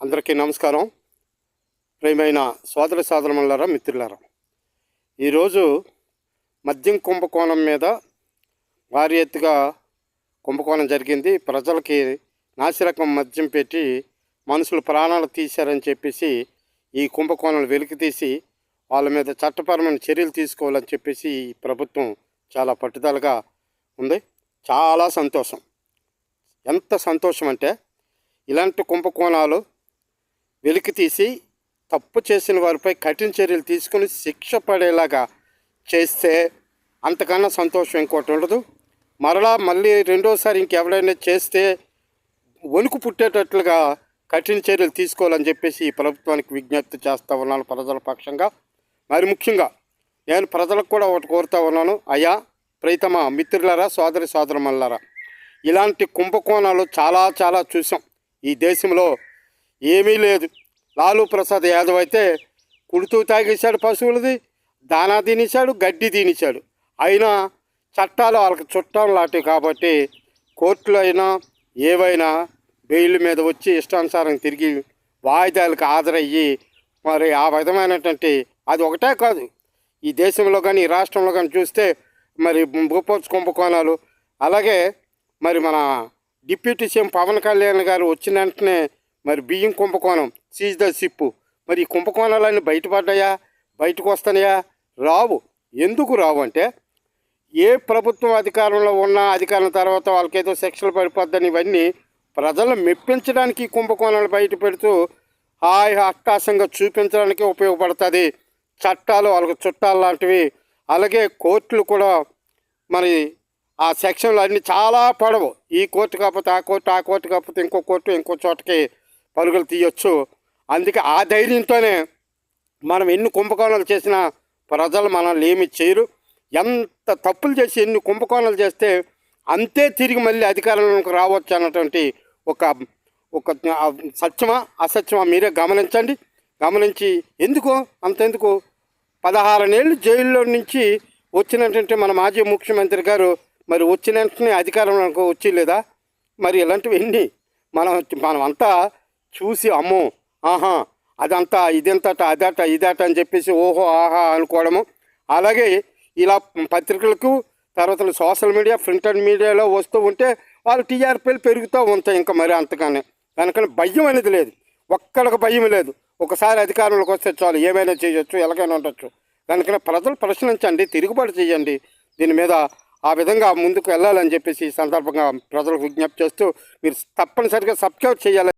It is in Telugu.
అందరికీ నమస్కారం. ప్రేమైన సోదర సోదరమల్లారా మిత్రులారా. ఈరోజు మద్యం కుంభకోణం మీద భారీ ఎత్తుగా కుంభకోణం జరిగింది. ప్రజలకి నాసిరకం మద్యం పెట్టి మనుషులు ప్రాణాలు తీశారని చెప్పేసి ఈ కుంభకోణాలు వెలికి తీసి వాళ్ళ మీద చట్టపరమైన చర్యలు తీసుకోవాలని చెప్పేసి ఈ ప్రభుత్వం చాలా పట్టుదలగా ఉంది. చాలా సంతోషం. ఎంత సంతోషం అంటే ఇలాంటి కుంభకోణాలు వెలికి తీసి తప్పు చేసిన వారిపై కఠిన చర్యలు తీసుకుని శిక్ష పడేలాగా చేస్తే అంతకన్నా సంతోషం ఇంకోటి ఉండదు. మరలా మళ్ళీ రెండోసారి ఇంకెవరైనా చేస్తే వణుకు పుట్టేటట్లుగా కఠిన చర్యలు తీసుకోవాలని చెప్పేసి ఈ ప్రభుత్వానికి విజ్ఞప్తి చేస్తూ ఉన్నాను ప్రజల పక్షంగా. మరి ముఖ్యంగా నేను ప్రజలకు కూడా ఒకటి కోరుతా ఉన్నాను. అయ్యా ప్రీతమ మిత్రులరా సోదరి సోదరమల్లారా ఇలాంటి కుంభకోణాలు చాలా చాలా చూసాం. ఈ దేశంలో ఏమీ లేదు. లాలూ ప్రసాద్ యాదవ్ అయితే కుడుతూ తాగేశాడు పశువులది దానా తినేశాడు గడ్డి తినేశాడు. అయినా చట్టాలు వాళ్ళకి చుట్టాలు లాంటివి కాబట్టి కోర్టులో అయినా ఏవైనా బెయిల్ మీద వచ్చి ఇష్టానుసారం తిరిగి వాయిదాలకు హాజరయ్యి మరి ఆ విధమైనటువంటి అది ఒకటే కాదు. ఈ దేశంలో కానీ ఈ రాష్ట్రంలో కానీ చూస్తే మరి భూపోత్స కుంభకోణాలు అలాగే మరి మన డిప్యూటీ సీఎం పవన్ కళ్యాణ్ గారు వచ్చిన వెంటనే మరి బియ్యం కుంభకోణం. Seize the ship. మరి ఈ కుంభకోణాలన్నీ బయటపడ్డాయా? బయటకు వస్తున్నాయా రావు. ఎందుకు రావు అంటే ఏ ప్రభుత్వం అధికారంలో ఉన్నా అధికారం తర్వాత వాళ్ళకేదో శిక్షలు పడిపోద్దని ఇవన్నీ ప్రజలను మెప్పించడానికి కుంభకోణాలు బయట పెడుతూ హాయి అట్టాసంగా చూపించడానికి ఉపయోగపడుతుంది. చట్టాలు వాళ్ళకి చుట్టాలు లాంటివి. అలాగే కోర్టులు కూడా మరి ఆ సెక్షన్లు అన్నీ చాలా పొడవు. ఈ కోర్టు కాకపోతే ఆ కోర్టు ఆ కోర్టు కాకపోతే ఇంకో కోర్టు ఇంకో చోటకి పరుగులు తీయొచ్చు. అందుకే ఆ ధైర్యంతోనే మనం ఎన్ని కుంభకోణాలు చేసినా ప్రజలు మనల్ని ఏమి చేయరు. ఎంత తప్పులు చేసి ఎన్ని కుంభకోణాలు చేస్తే అంతే తిరిగి మళ్ళీ అధికారంలోకి రావచ్చు అన్నటువంటి ఒక ఒక సత్యమా అసత్యమా మీరే గమనించండి. గమనించి ఎందుకు? అంతెందుకు? పదహారు జైల్లో నుంచి వచ్చినటువంటి మన మాజీ ముఖ్యమంత్రి గారు మరి వచ్చిన వెంటనే అధికారంలోకి వచ్చి లేదా? మరి ఇలాంటివి ఎన్ని మనం మనమంతా చూసి అమ్మో ఆహా అదంతా ఇదంతట అదట ఇదట అని చెప్పేసి ఓహో ఆహా అనుకోవడము. అలాగే ఇలా పత్రికలకు తర్వాత సోషల్ మీడియా ప్రింటెడ్ మీడియాలో వస్తూ ఉంటే వాళ్ళు టీఆర్పీలు పెరుగుతూ ఉంటాయి ఇంకా మరి అంతగానే. దానికని భయం అనేది లేదు. ఒక్కడికి భయం లేదు. ఒకసారి అధికారంలోకి వస్తే చాలు ఏమైనా చేయొచ్చు ఎలాగైనా ఉండొచ్చు. దానికని ప్రజలు ప్రశ్నించండి తిరుగుబాటు చేయండి. దీని మీద ఆ విధంగా ముందుకు వెళ్ళాలని చెప్పేసి ఈ సందర్భంగా ప్రజలకు విజ్ఞప్తి చేస్తూ మీరు తప్పనిసరిగా సబ్స్క్రైబ్ చేయాలి